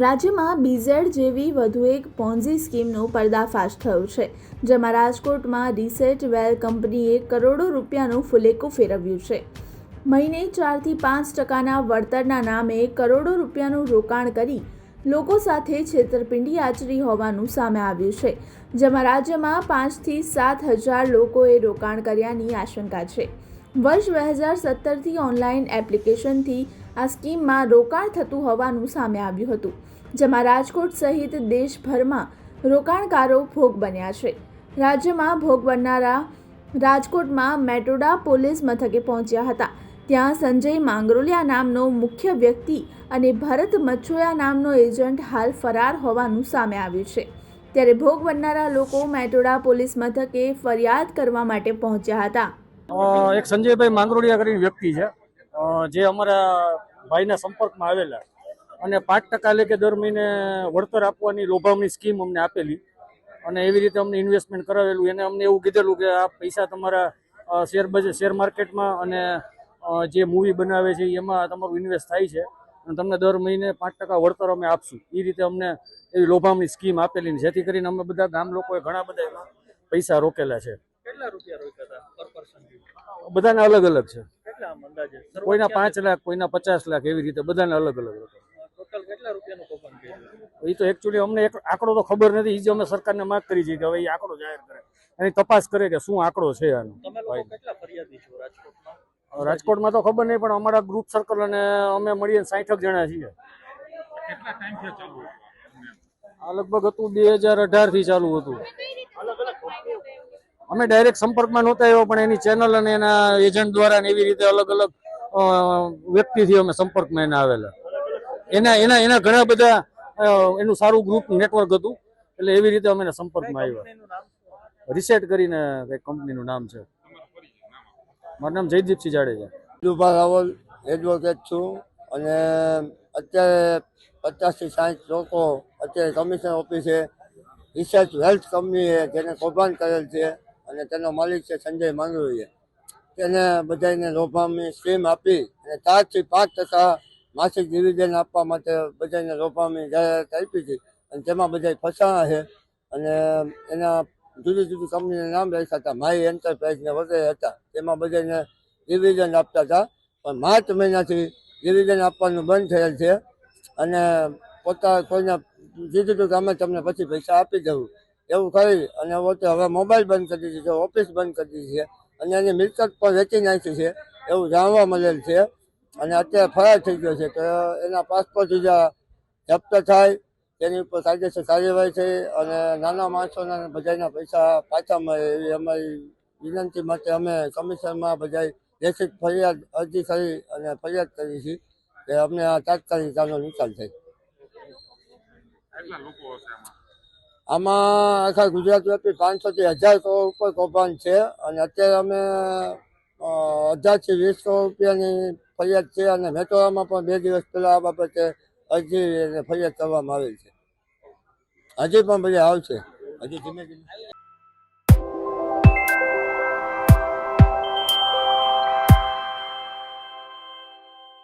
રાજ્યમાં બીઝેડ જેવી વધુ એક પોન્ઝી સ્કીમનો પર્દાફાશ થયો છે, જેમાં રાજકોટમાં રિસેટ વેલ કંપનીએ કરોડો રૂપિયાનું ફુલેકું ફેરવ્યું છે. મહિને ચારથી પાંચ ટકાના વળતરના નામે કરોડો રૂપિયાનું રોકાણ કરી લોકો સાથે છેતરપિંડી આચરી હોવાનું સામે આવ્યું છે, જેમાં રાજ્યમાં પાંચથી સાત હજાર લોકોએ રોકાણ કર્યાની આશંકા છે. વર્ષ બે હજાર સત્તરથી ઓનલાઈન એપ્લિકેશનથી આ સ્કીમમાં રોકાણ થતું હોવાનું સામે આવ્યું હતું, જેમાં રાજકોટ સહિત દેશભરમાં રોકાણકારો ભોગ બન્યા છે. રાજ્યમાં ભોગ બનનારા રાજકોટમાં મેટોડા પોલીસ મથકે પહોંચ્યા હતા. ત્યાં સંજય માંગરોલિયા નામનો મુખ્ય વ્યક્તિ અને ભરત મચ્છોયા નામનો એજન્ટ હાલ ફરાર હોવાનું સામે આવ્યું છે. ત્યારે ભોગ બનનારા લોકો મેટોડા પોલીસ મથકે ફરિયાદ કરવા માટે પહોંચ્યા હતા. એક સંજયભાઈ માંગરોડિયા કરીને વ્યક્તિ છે. જે અમારા ભાઈના સંપર્કમાં આવેલા. અને પાંચ ટકા લેખે દર મહિને વળતર આપવાની લોભામણી સ્કીમ અમને આપેલી. અને એવી રીતે અમને ઇન્વેસ્ટમેન્ટ કરાવેલું. એને અમને એવું કીધેલું કે આ પૈસા તમારા શેર બજાર શેર માર્કેટમાં અને જે મૂવી બનાવે છે એમાં તમારું ઇન્વેસ્ટ થાય છે. અને તમને દર મહિને પાંચ ટકા વળતર અમે આપશું. એ રીતે અમને એવી લોભામણી સ્કીમ આપેલી. જેથી કરીને અમે બધા ગામ લોકોએ ઘણા બધા એમાં પૈસા રોકેલા છે. કેટલા રૂપિયા રોક્યા હતા બધાને અલગ અલગ છે. કોઈના પાંચ લાખ કોઈના પચાસ લાખ એવી રીતે બધાને અલગ અલગ રકમ. એ તો એકચ્યુઅલી અમને એક આંકડો તો ખબર નથી એ જ અમે સરકારને માગ કરી છે કે હવે એ આંકડો જાહેર કરે. એની તપાસ કરે કે શું આંકડો છે આનો. રાજકોટમાં? તો ખબર નહીં પણ અમારા ગ્રુપ સર્કલ અને અમે મળીને સાઠક જણા છીએ. આ લગભગ હતું બે હજાર અઢારથી ચાલુ હતું. અમે ડાયરેક્ટ સંપર્કમાં નહોતા આવ્યો પણ એની ચેનલ અને એના એજન્ટ દ્વારા ને એવી રીતે અલગ અલગ અ, વ્યક્તિથી અમે સંપર્કમાં એના આવેલા. એના એના એના ઘણા બધા એનું સારું ગ્રુપ નેટવર્ક હતું એટલે એવી રીતે અમે એના સંપર્કમાં આવ્યા. રિસેટ કરીને કઈ કંપનીનું નામ છે. મારું નામ જયદીપસિંહ જાડેજા. દુભા રાવલ એડવોકેટ છું અને અત્યારે પચાસથી સાઠ લોકો અત્યારે કમિશનર ઓફિસે રિસર્ચ હેલ્થ કંપનીએ જેને કૌભાંડ કરેલ છે. અને તેનો માલિક છે સંજય માંગરોઈએ તેને બધાને લોભામણી સ્કીમ આપી અને ચારથી પાંચ ટકા માસિક ડિવિઝન આપવા માટે બધાને લોભામણી જાહેરાત આપી હતી. અને તેમાં બધા ફસાણા છે. અને એના જુદી જુદી કંપનીના નામ રાખ્યા હતા. માય એન્ટરપ્રાઇઝને વગેરે હતા. તેમાં બધાને ડિવિઝન આપતા હતા. પણ માર્ચ મહિનાથી ડિવિઝન આપવાનું બંધ થયેલ છે. અને પોતા કોઈને કીધું હતું કે તમને પછી પૈસા આપી દઉં એવું કરી અને પોતે હવે મોબાઈલ બંધ કરી દીધી ઓફિસ બંધ કરી દીધી છે અને એની મિલકત પણ વેચી નાખી છે, એવું જાણવા મળેલ છે. અને અત્યારે ફરાર થઈ ગયો છે તો એના પાસપોર્ટ બીજા જપ્ત થાય, તેની ઉપર કાયદેસર કાર્યવાહી થઈ અને નાના માણસોના બધાના પૈસા પાછા મળે એવી અમારી વિનંતી માટે અમે કમિશનમાં બધા લેખિત ફરિયાદ અરજી કરી અને ફરિયાદ કરી છે કે અમને આ તાત્કાલિક આનો નિકાલ થાય. આમાં આખા ગુજરાત વ્યાપી પાંચસો થી હજાર કરોડ ઉપર કૌભાંડ છે અને અત્યારે અમે હજારથી વીસ કરોડ રૂપિયાની ફરિયાદ છે અને મેટોરામાં પણ બે દિવસ પહેલા આ બાબતે અરજી ફરિયાદ કરવામાં આવેલ છે. હજી પણ બધા આવશે. હજી ધીમે ધીમે.